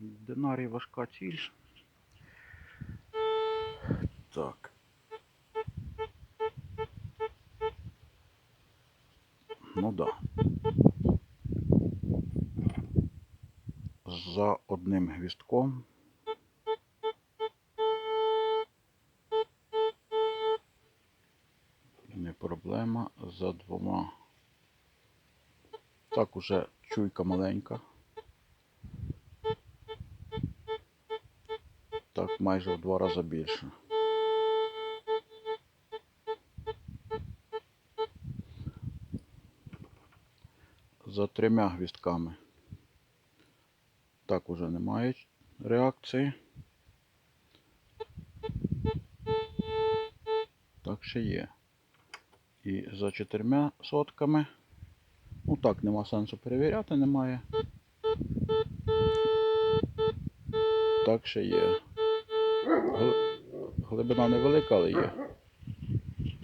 Динарій важка ціль. Так. Ну да. За одним гвістком. Не проблема. За двома. Так уже чуйка маленька. Так майже в два рази більше. За трьома гвістками. Так уже немає реакції. Так ще є. І за чотирма сотками. Ну так, нема сенсу перевіряти, немає. Так ще є. Гли- Глибина невелика, але є.